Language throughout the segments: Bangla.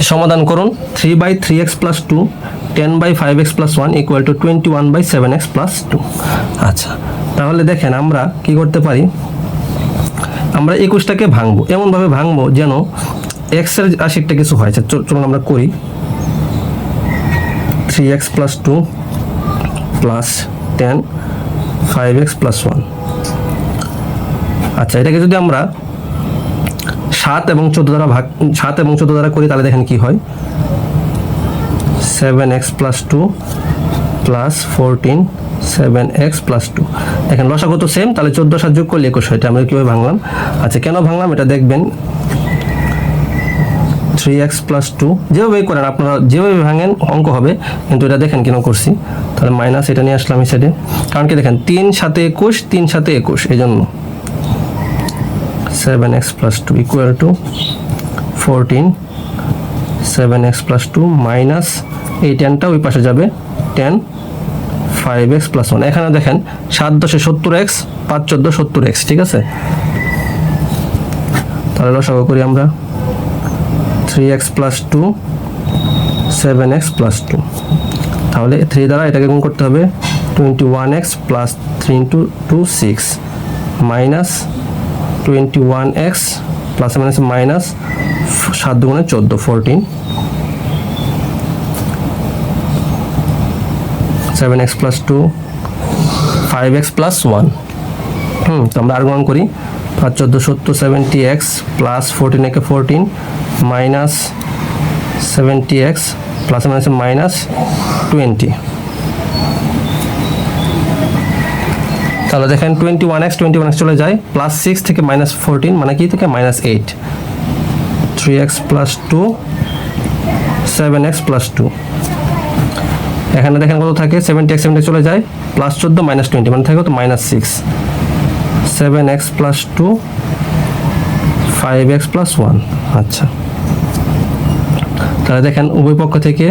সমাধান করুন three by three x plus two ten by five x plus one equal to twenty one by seven x plus two আচ্ছা তাহলে দেখেন আমরা কি করতে পারি? আমরা একুশটাকে ভাঙবো। এমনভাবে ভাঙবো যেন এক্সের আশিকটা কিছু হয়েছে চ- চলুন আমরা করি। Three x plus two plus ten five x plus one আচ্ছা এটাকে যদি আমরা সাত এবং চোদ্দ দ্বারা ভাগ, সাত এবং চোদ্দ দ্বারা করি, তাহলে দেখেন কি হয়? Seven x plus two plus fourteen seven x plus two দেখেন, লসাগু তো সেম তাহলে চোদ্দ সাত যোগ করলে একুশ হয়, এটা আমরা কীভাবে ভাঙলাম? আচ্ছা কেন ভাঙলাম? এটা দেখবেন। থ্রি এক্স প্লাস টু যেভাবে করেন, আপনারা যেভাবে ভাঙেন, অঙ্ক হবে, কিন্তু এটা দেখেন কেন করছি? তাহলে মাইনাস এটা নিয়ে আসলাম এই সাইডে কারণ কি দেখেন, তিন সাথে একুশ, তিন সাথে একুশ, এই জন্য। Seven x plus two equal to fourteen seven x plus two minus এই টেনটা ওই পাশে যাবে। Ten five x plus one এখানে দেখেন সাত দশে সত্তর এক্স পাঁচ চোদ্দ সত্তর এক্স ঠিক আছে? তাহলে লসাগু করি আমরা। Three x plus two seven x plus two তাহলে থ্রি দ্বারা এটাকে গুণ করতে হবে। Twenty one x plus three into two six minus twenty one x plus minus minus সাত দুগুণে চোদ্দ fourteen seven x plus two five x plus one hmm, তো আমরা আর গ্রহণ করি। পাঁচ, চোদ্দ, সত্তর সেভেন্টি এক্স প্লাস ফোরটিন একে fourteen minus seventy x plus minus minus twenty তাহলে দেখেন twenty one x twenty one x চলে যায় প্লাস সিক্স থেকে মাইনাস ফোরটিন মানে কি থেকে? Minus eight three x plus two seven x plus two এখানে দেখেন কত থাকে? সেভেন্টি এক্স সেভেন্টি চলে যায় প্লাস চোদ্দ মাইনাস টোয়েন্টি মানে থাকে কত? Minus six seven x plus two five x plus one আচ্ছা। তাহলে দেখেন উভয় পক্ষ থেকে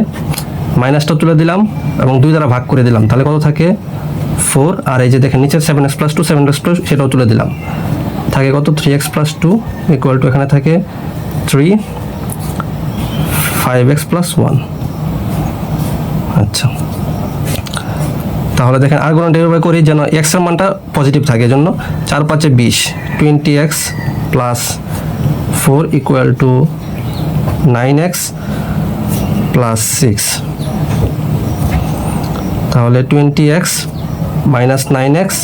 মাইনাসটা তুলে দিলাম এবং দুই দ্বারা ভাগ করে দিলাম। তাহলে কত থাকে? ফোর, আর এই যে দেখেন নিচে seven x plus two seven x plus সেটাও তুলে দিলাম। থাকে কত? Three x plus two equal to এখানে থাকে three five x plus one আচ্ছা। তাহলে দেখেন আর কোনো ডেরিভাই করি যেন এক্সের মানটা পজিটিভ থাকে এজন্য চার পাঁচে বিশ twenty x plus four equal to nine x plus six তাহলে twenty x minus nine x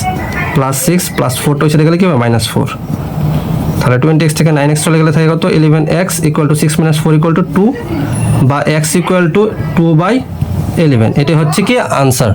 plus six plus ফোরটা সেটা গেলে কি হবে? মাইনাস ফোর তাহলে টোয়েন্টি এক্স থেকে নাইন এক্স চলে গেলে থাকে কত? Eleven x equal to six minus four equal to two বা x equal to two by eleven এটি হচ্ছে কি আনসার